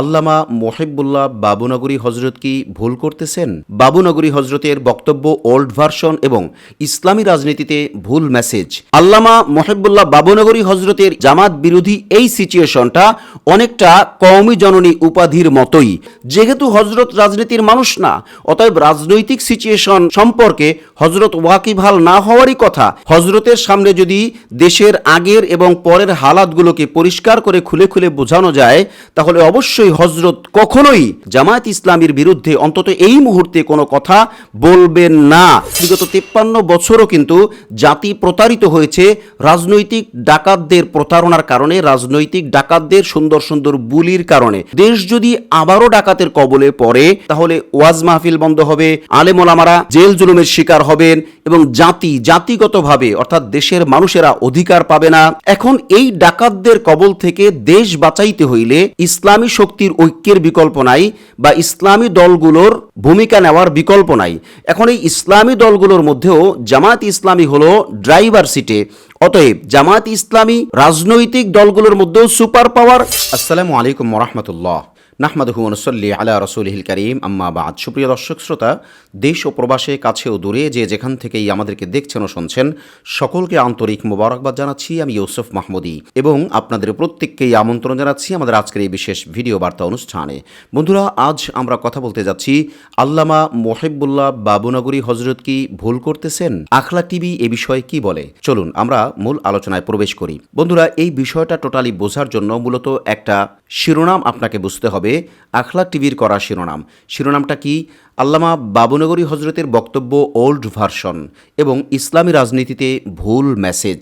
আল্লামা মোহেবুল্লাহ বাবুনগরী হজরত কি ভুল করতেছেন? বাবুনগরী হজরতের বক্তব্য ওল্ড ভার্সন এবং ইসলামী রাজনীতিতে ভুল মেসেজ। আল্লামা মোহেবুল্লাহ বাবুনগরী হজরতের জামাত বিরোধী এই সিচুয়েশনটা অনেকটা কওমি জননী উপাধির মতোই। যেহেতু হজরত রাজনীতির মানুষ না, অতএব রাজনৈতিক সিচুয়েশন সম্পর্কে হজরত ওয়াকিবহাল না হওয়ারই কথা। হজরতের সামনে যদি দেশের আগের এবং পরের হালাতগুলোকে পরিষ্কার করে খুলে খুলে বোঝানো যায়, তাহলে অবশ্যই হজরত কখনোই জামায়াত ইসলামীর বিরুদ্ধে অন্তত এই মুহূর্তে কোনো কথা বলবেন না। বিগত তেপ্পান্ন বছরও কিন্তু জাতি প্রতারিত হয়েছে রাজনৈতিক ডাকাতদের প্রতারণার কারণে, রাজনৈতিক ডাকাতদের সুন্দর সুন্দর বুলির কারণে। দেশ যদি আবারও ডাকাতের কবলে পড়ে, তাহলে ওয়াজ মাহফিল বন্ধ হবে আলেমোলামারা জেল জুলুমের শিকার হবেন এবং জাতি জাতিগতভাবে, অর্থাৎ দেশের মানুষেরা অধিকার পাবে না। এখন এই ডাকাতদের কবল থেকে দেশ বাঁচাইতে হইলে ইসলামী শক্তির ঐক্যের বিকল্প নাই বা ইসলামী দলগুলোর ভূমিকা নেওয়ার বিকল্প নাই। এখন এই ইসলামী দলগুলোর মধ্যেও জামাত ইসলামী হলো ড্রাইভার সিটে। অতএব জামাত ইসলামী রাজনৈতিক দলগুলোর মধ্যেও সুপার পাওয়ার। আসসালামু আলাইকুম রহমতুল্লাহ। নাহমাদহু অনুসল্লি আলা রসুলহিল করিম। আম্মা বাদ। সুপ্রিয় দর্শক, শ্রোতা, দেশ ও প্রবাসে, কাছে ও দূরে যে যেখান থেকেই আমাদেরকে দেখছেন ও শুনছেন, সকলকে আন্তরিক মোবারকবাদ জানাচ্ছি। আমি ইউসুফ মাহমুদি এবং আপনাদের প্রত্যেককেই আমন্ত্রণ জানাচ্ছি আমাদের আজকের এই বিশেষ ভিডিও বার্তা অনুষ্ঠানে। বন্ধুরা, আজ আমরা কথা বলতে যাচ্ছি, আল্লামা মোহেবুল্লাহ বাবুনগরী হজরত কি ভুল করতেছেন? আখলা টিভি এ বিষয়ে কি বলে? চলুন, আমরা মূল আলোচনায় প্রবেশ করি। বন্ধুরা, এই বিষয়টা টোটালি বোঝার জন্য মূলত একটা শিরোনাম আপনাকে বুঝতে হবে। আখলা টিভির করা শিরোনাম। শিরোনামটা কি? আল্লামা বাবুনগরী হজরতের বক্তব্য ওল্ড ভার্সন এবং ইসলামী রাজনীতিতে ভুল মেসেজ।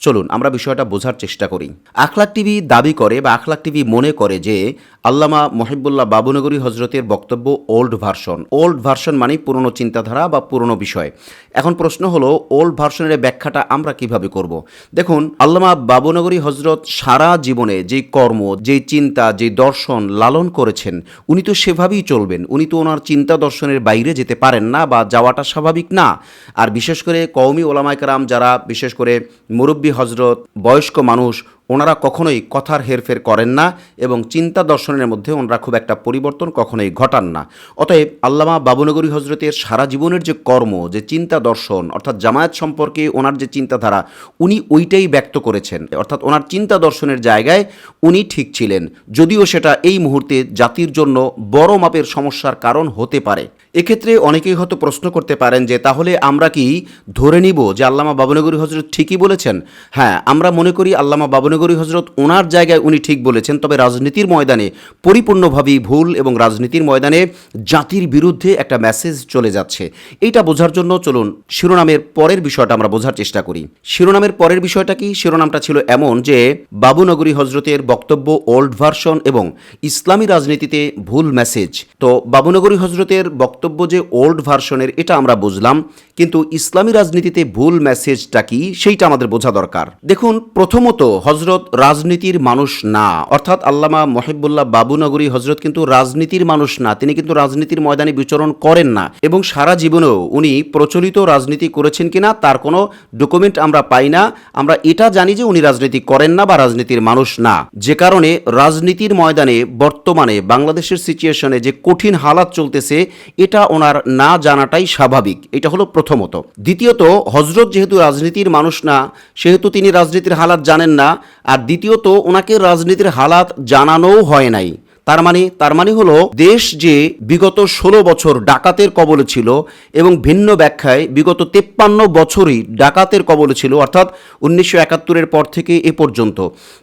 চলুন, আমরা বিষয়টা বোঝার চেষ্টা করি। আখলাক টিভি দাবি করে বা আখলাক টিভি মনে করে যে আল্লামা মহিবুল্লাহ বাবুনগরী হজরতের বক্তব্য ওল্ড ভার্সন ওল্ড ভার্সন মানে পুরনো চিন্তাধারা বা পুরনো বিষয়। এখন প্রশ্ন হলো ওল্ড ভার্সনের ব্যাখ্যাটা আমরা কীভাবে করব? দেখুন, আল্লামা বাবুনগরী হজরত সারা জীবনে যেই কর্ম, যেই চিন্তা, যেই দর্শন লালন করেছেন, উনি তো সেভাবেই চলবেন। উনি তো ওনার চিন্তা দর্শনের বাইরে যেতে পারেন না বা যাওয়াটা স্বাভাবিক না। আর বিশেষ করে কওমি ওলামাইকারাম যারা, বিশেষ করে মুরব্বী হজরত বয়স্ক মানুষ, ওনারা কখনোই কথার হেরফের করেন না এবং চিন্তা দর্শনের মধ্যে ওনারা খুব একটা পরিবর্তন কখনোই ঘটান না। অতএব আল্লামা বাবুনগরী হজরতের সারা জীবনের যে কর্ম, যে চিন্তা দর্শন, অর্থাৎ জামায়াত সম্পর্কে ওনার যে চিন্তাধারা, উনি ওইটাই ব্যক্ত করেছেন। অর্থাৎ ওনার চিন্তা দর্শনের জায়গায় উনি ঠিক ছিলেন। যদিও সেটা এই মুহূর্তে জাতির জন্য বড় মাপের সমস্যার কারণ হতে পারে। এক্ষেত্রে অনেকেই হয়তো প্রশ্ন করতে পারেন যে, তাহলে আমরা কি ধরে নিব যে আল্লামা বাবুনগরী হজরত ঠিকই বলেছেন? হ্যাঁ আমরা মনে করি আল্লামা বাবুনগরী হজরত ওনার জায়গায় উনি ঠিক বলেছেন, তবে রাজনীতির ময়দানে পরিপূর্ণভাবেই ভুল এবং রাজনীতির ময়দানে জাতির বিরুদ্ধে একটা মেসেজ চলে যাচ্ছে। এইটা বোঝার জন্য চলুন শিরোনামের পরের বিষয়টা আমরা বোঝার চেষ্টা করি। শিরোনামের পরের বিষয়টা কি? শিরোনামটা ছিল এমন যে, বাবুনগরী হজরতের বক্তব্য ওল্ড ভার্সন এবং ইসলামী রাজনীতিতে ভুল মেসেজ তো বাবুনগরী হজরতের বক্তব্য যে ওল্ড ভার্সনের, এটা আমরা বুঝলাম, কিন্তু ইসলামী রাজনীতিতে ভুল মেসেজটা কি, সেইটা আমাদের বোঝা দরকার। দেখুন, প্রথমত হজরত রাজনীতির মানুষ না, অর্থাৎ আল্লামা মহিবুল্লাহ বাবুনগরী হজরত কিন্তু রাজনীতির মানুষ না, তিনি কিন্তু রাজনীতির ময়দানে বিচরণ করেন না, এবং সারা জীবনেও উনি প্রচলিত রাজনীতি করেছেন কিনা, তার কোনো ডকুমেন্ট আমরা পাই না, আমরা এটা জানি যে উনি রাজনীতি করেন না বা রাজনীতির মানুষ না। যে কারণে রাজনীতির ময়দানে বর্তমানে বাংলাদেশের সিচুয়েশনে যে কঠিন হালাত চলতেছে এটা ওনার না জানাটাই স্বাভাবিক। এটা হলো প্রথমত। দ্বিতীয়ত হজরত যেহেতু রাজনীতির মানুষ না, সেহেতু তিনি রাজনীতির হালাত জানেন না। আর দ্বিতীয়ত, ওনাকে রাজনীতির হালাত জানানোও হয় নাই। তার মানে তার মানে হলো, দেশ যে বিগত ষোলো বছর ডাকাতের কবলে ছিল এবং ভিন্ন ব্যাখ্যায় বিগত তেপ্পান্ন বছরই ডাকাতের কবলে ছিল, অর্থাৎ উনিশশো একাত্তরের পর থেকে এ পর্যন্ত,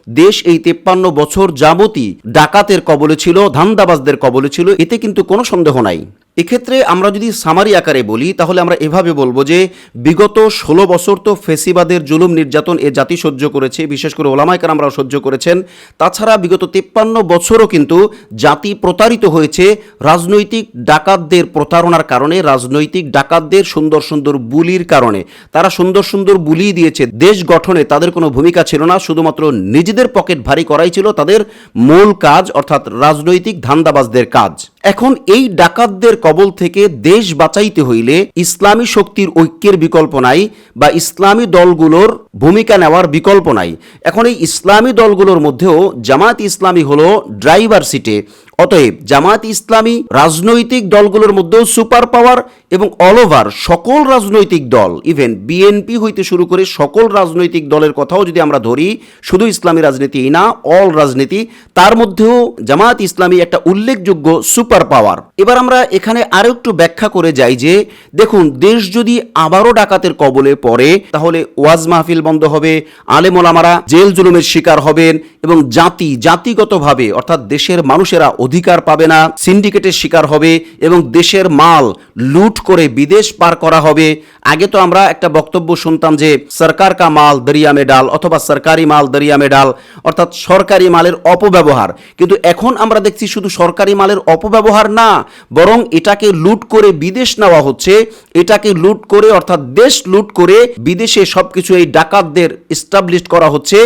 দেশ এই তেপ্পান্ন বছর যাবতই ডাকাতের কবলে ছিল, ধান্দাবাজদের কবলে ছিল, এতে কিন্তু কোনো সন্দেহ নাই। এক্ষেত্রে আমরা যদি সামারি আকারে বলি, তাহলে আমরা এভাবে বলব যে, বিগত ষোলো বছর তো ফেসিবাদের জুলুম নির্যাতন এ জাতি সহ্য করেছে, বিশেষ করে ওলামাইকার আমরাও সহ্য করেছেন। তাছাড়া বিগত তেপ্পান্ন বছরও কিন্তু জাতি প্রতারিত হয়েছে রাজনৈতিক ডাকাতদের প্রতারণার কারণে, রাজনৈতিক ডাকাতদের সুন্দর সুন্দর বুলির কারণে। তারা সুন্দর সুন্দর বুলি দিয়েছে। দেশ গঠনে তাদের কোনো ভূমিকা ছিল না, শুধুমাত্র নিজেদের পকেট ভারী করাই ছিল তাদের মূল কাজ, অর্থাৎ রাজনৈতিক ধান্দাবাজদের কাজ। এখন এই ডাকাতদের কবল থেকে দেশ বাঁচাইতে হইলে ইসলামী শক্তির ঐক্যের বিকল্প নাই বা ইসলামী দলগুলোর ভূমিকা নেওয়ার বিকল্প নাই। এখন এই ইসলামী দলগুলোর মধ্যেও জামাত ইসলামী হলো ড্রাইভার সিটে। অতএব জামাত ইসলামী রাজনৈতিক দলগুলোর মধ্যেও সুপার পাওয়ার এবং অল ওভার সকল রাজনৈতিক দল ইভেন বিএনপি হইতে শুরু করে সকল রাজনৈতিক দলের কথাও যদি আমরা ধরি, শুধু ইসলামী রাজনীতি না অল রাজনীতি, তার মধ্যেও জামাত ইসলামী একটা উল্লেখযোগ্য সুপার পাওয়ার। এবার আমরা এখানে আরও একটু ব্যাখ্যা করে যাই যে, দেখুন, দেশ যদি আবারও ডাকাতের কবলে পড়ে, তাহলে ওয়াজ মাহফিল বন্ধ হবে আলেমোলামারা জেল জুলুমের শিকার হবেন এবং জাতি, জাতিগতভাবে, অর্থাৎ দেশের মানুষেরা অধিকার পাবে না সিন্ডিকেটের শিকার হবে এবং দেশের মাল লুট করে বিদেশ পার করা হবে। আগে তো আমরা একটা বক্তব্য শুনতাম যে, সরকার কা মাল দরিয়া মে ডাল অথবা সরকারি মাল দরিয়া মে ডাল অর্থাৎ সরকারি মালের অপব্যবহার। কিন্তু এখন আমরা দেখছি শুধু সরকারি মালের অপব্যবহার না, বরং এটাকে লুট করে বিদেশ নেওয়া হচ্ছে। এটাকে লুট করে, অর্থাৎ দেশ লুট করে বিদেশে সবকিছু এই ডাকাতদের এস্টাবলিশ করা হচ্ছে।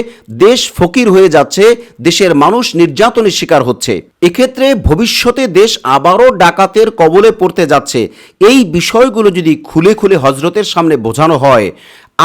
দেশ ফকির হয়ে যাচ্ছে, দেশের মানুষ নির্যাতনের শিকার হচ্ছে। এক্ষেত্রে ভবিষ্যতে দেশ আবারও ডাকাতের কবলে পড়তে যাচ্ছে। এই বিষয়গুলো যদি খুলে খুলে হজরতের সামনে বোঝানো হয়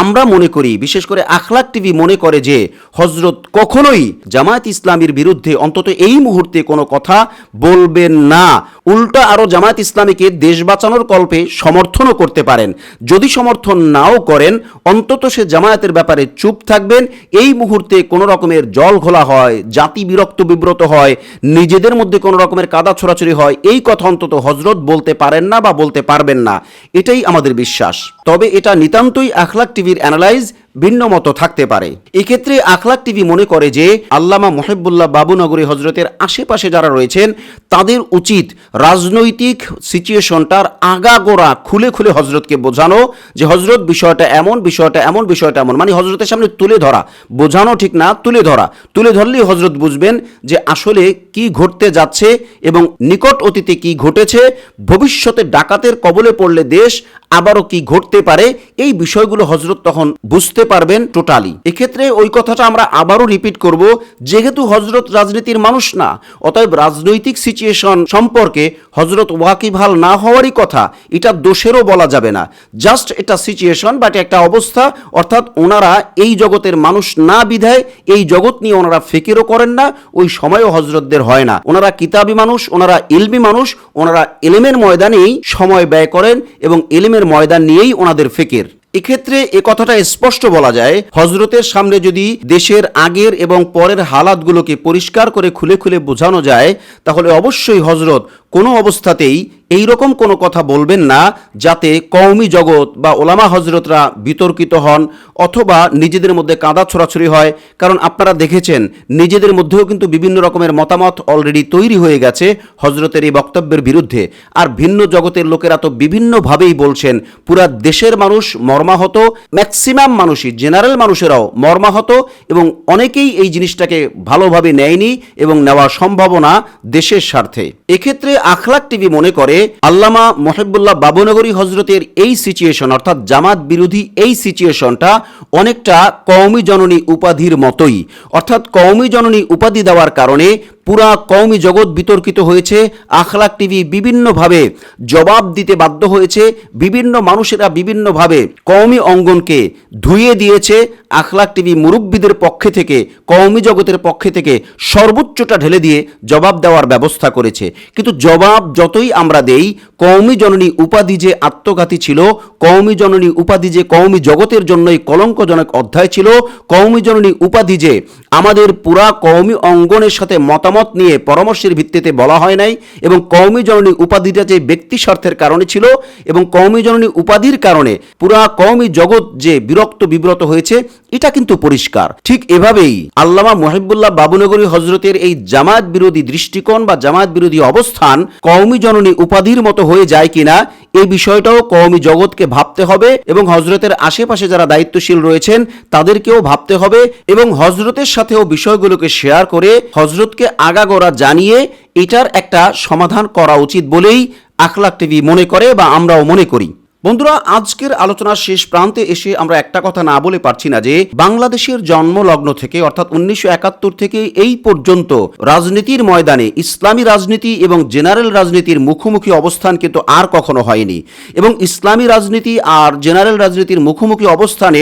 আমরা মনে করি, বিশেষ করে আখলাক টিভি মনে করে যে হজরত কখনোই জামায়াত ইসলামীর বিরুদ্ধে অন্তত এই মুহূর্তে কোনো কথা বলবেন না। উল্টা আরও জামায়াত ইসলামীকে দেশ বাঁচানোর কল্পে সমর্থনও করতে পারেন। যদি সমর্থন নাও করেন, অন্তত সে জামায়াতের ব্যাপারে চুপ থাকবেন। এই মুহূর্তে কোনো রকমের জল ঘোলা হয়, জাতি বিরক্ত বিব্রত হয়, নিজেদের মধ্যে কোনো রকমের কাদা ছোড়াছড়ি হয়, এই কথা অন্তত হজরত বলতে পারেন না বা বলতে পারবেন না। এটাই আমাদের বিশ্বাস। তবে এটা নিতান্তই আখলাক টিভির অ্যানালাইজ ভিন্ন মতো থাকতে পারে। এক্ষেত্রে আখলাক টিভি মনে করে যে, আল্লামা মহেবুল্লাহ বাবুনগরী হজরতের আশেপাশে যারা রয়েছেন, তাদের উচিত রাজনৈতিক সিচুয়েশনটার আগাগোড়া খুলে খুলে হজরতকে বোঝানো, যে হজরত বিষয়টা এমন বিষয়টা এমন বিষয়টা এমন। মানে হজরতের সামনে তুলে ধরা। বোঝানো ঠিক না, তুলে ধরা। তুলে ধরলেই হজরত বুঝবেন যে আসলে কি ঘটতে যাচ্ছে এবং নিকট অতীতে কি ঘটেছে, ভবিষ্যতে ডাকাতের কবলে পড়লে দেশ আবারও কি ঘটতে পারে, এই বিষয়গুলো হজরত তখন বুঝতে পারবেন টোটালি এক্ষেত্রে ওই কথাটা আমরা আবারও রিপিট করব, যেহেতু হজরত রাজনীতির মানুষ না, অতএব রাজনৈতিক সিচুয়েশন সম্পর্কে হজরত ওয়াকিবহাল না হওয়ারই কথা, এটা দোষেরও বলা যাবে না। জাস্ট এটা সিচুয়েশন বাট একটা অবস্থা, অর্থাৎ ওনারা এই জগতের মানুষ না বিধায়, এই জগৎ নিয়ে ওনারা ফিকিরও করেন না, ওই সময়ও হজরতদের হয় না। ওনারা কিতাবি মানুষ, ওনারা ইলমি মানুষ, ওনারা এলেমের ময়দানেই সময় ব্যয় করেন এবং এলেমের ময়দান নিয়েই ওনাদের ফিকির। এক্ষেত্রে এ কথাটা স্পষ্ট বলা যায় হজরতের সামনে যদি দেশের আগের এবং পরের হালাতগুলোকে পরিষ্কার করে খুলে খুলে বোঝানো যায়, তাহলে অবশ্যই হজরত কোনো অবস্থাতেই এই রকম কোনো কথা বলবেন না যাতে কওমি জগৎ বা ওলামা হজরতরা বিতর্কিত হন অথবা নিজেদের মধ্যে কাঁদা ছড়াছড়ি হয়। কারণ আপনারা দেখেছেন, নিজেদের মধ্যেও কিন্তু বিভিন্ন রকমের মতামত অলরেডি তৈরি হয়ে গেছে হজরতের এই বক্তব্যের বিরুদ্ধে। আর ভিন্ন জগতের লোকেরা তো বিভিন্নভাবেই বলছেন, পুরা দেশের মানুষ মর্মাহত ম্যাক্সিমাম মানুষই জেনারেল মানুষেরাও মর্মাহত এবং অনেকেই এই জিনিসটাকে ভালোভাবে নেয়নি এবং নেওয়া সম্ভাবনা দেশের স্বার্থে। এক্ষেত্রে আখলাক টিভি মনে করে আল্লামা মহেবুল্লাহ বাবুনগরী হজরতের এই সিচুয়েশন অর্থাৎ জামাত বিরোধী এই সিচুয়েশনটা অনেকটা কওমি জননী উপাধির মতোই। অর্থাৎ কওমি জননী উপাধি দেওয়ার কারণে পুরা কওমি জগৎ বিতর্কিত হয়েছে, আখলাক টিভি বিভিন্নভাবে জবাব দিতে বাধ্য হয়েছে, বিভিন্ন মানুষেরা বিভিন্নভাবে কওমি অঙ্গনকে ধুয়ে দিয়েছে, আখলাক টিভি মুরব্বীদের পক্ষে থেকে, কওমি জগতের পক্ষে থেকে সর্বোচ্চটা ঢেলে দিয়ে জবাব দেওয়ার ব্যবস্থা করেছে। কিন্তু জবাব যতই আমরা দেই, কওমি জননী উপাধি যে আত্মঘাতী ছিল, কওমি জননী উপাধি যে কওমি জগতের জন্যই কলঙ্কজনক অধ্যায় ছিল, কওমি জননী উপাধি যে আমাদের পুরা কওমি অঙ্গনের সাথে মতামত নিয়ে পরামর্শের ভিত্তিতে বলা হয় নাই এবং কওমি জননী উপাধিটা যে ব্যক্তি স্বার্থের কারণে ছিল এবং কওমি জননী উপাধির কারণে পুরা কওমি জগৎ যে বিরক্ত বিব্রত হয়েছে, এটা কিন্তু পরিষ্কার। ঠিক এভাবেই আল্লামা মহিবুল্লাহ বাবুনগরী হজরতের এই জামাত বিরোধী দৃষ্টিকোণ বা জামাত বিরোধী অবস্থান কওমি জননী উপাধির মতো হয়ে যায় কিনা এই বিষয়টাও কওমি জগৎকে ভাবতে হবে এবং হজরতের আশেপাশে যারা দায়িত্বশীল রয়েছেন তাদেরকেও ভাবতে হবে এবং হজরতের সাথেও বিষয়গুলোকে শেয়ার করে হজরতকে আগাগোড়া জানিয়ে এটার একটা সমাধান করা উচিত বলেই আখলাক টিভি মনে করে বা আমরাও মনে করি। বন্ধুরা, আজকের আলোচনার শেষ প্রান্তে এসে আমরা একটা কথা না বলে পারছি না যে বাংলাদেশের জন্মলগ্ন থেকে, অর্থাৎ উনিশশো একাত্তর থেকে এই পর্যন্ত রাজনীতির ময়দানে ইসলামী রাজনীতি এবং জেনারেল রাজনীতির মুখোমুখি অবস্থান কিন্তু আর কখনো হয়নি। এবং ইসলামী রাজনীতি আর জেনারেল রাজনীতির মুখোমুখি অবস্থানে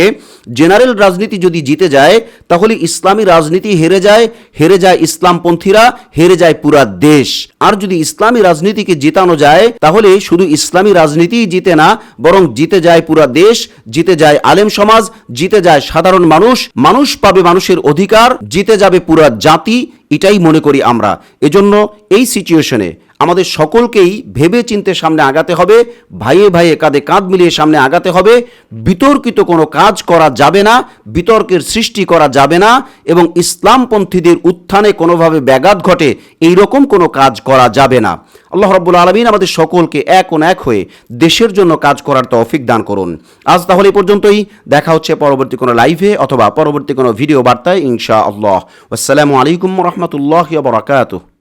জেনারেল রাজনীতি যদি জিতে যায়, তাহলে ইসলামী রাজনীতি হেরে যায় হেরে যায় ইসলামপন্থীরা, হেরে যায় পুরা দেশ। আর যদি ইসলামী রাজনীতিকে জিতানো যায়, তাহলে শুধু ইসলামী রাজনীতিই জিতে না বরং জিতে যায় পুরা দেশ, জিতে যায় আলেম সমাজ, জিতে যায় সাধারণ মানুষ মানুষ পাবে মানুষের অধিকার, জিতে যাবে পুরা জাতি, এটাই মনে করি আমরা। এজন্য এই সিচুয়েশনে আমাদের সকলকেই ভেবে চিনতে সামনে আগাতে হবে, ভাইয়ে ভাইয়ে কাঁধে কাঁধ মিলিয়ে সামনে আগাতে হবে। বিতর্কিত কোনো কাজ করা যাবে না, বিতর্কের সৃষ্টি করা যাবে না এবং ইসলামপন্থীদের উত্থানে কোনোভাবে ব্যাঘাত ঘটে এই রকম কোনো কাজ করা যাবে না। আল্লাহ রব্বুল আলমিন আমাদের সকলকে এক ও এক হয়ে দেশের জন্য কাজ করার তৌফিক দান করুন। আজ তাহলে এই পর্যন্তই। দেখা হচ্ছে পরবর্তী কোনো লাইভে অথবা পরবর্তী কোনো ভিডিও বার্তায় ইনশা আল্লাহ আসসালামু আলাইকুম রহমতুল্লাহ বরাকাতুহ।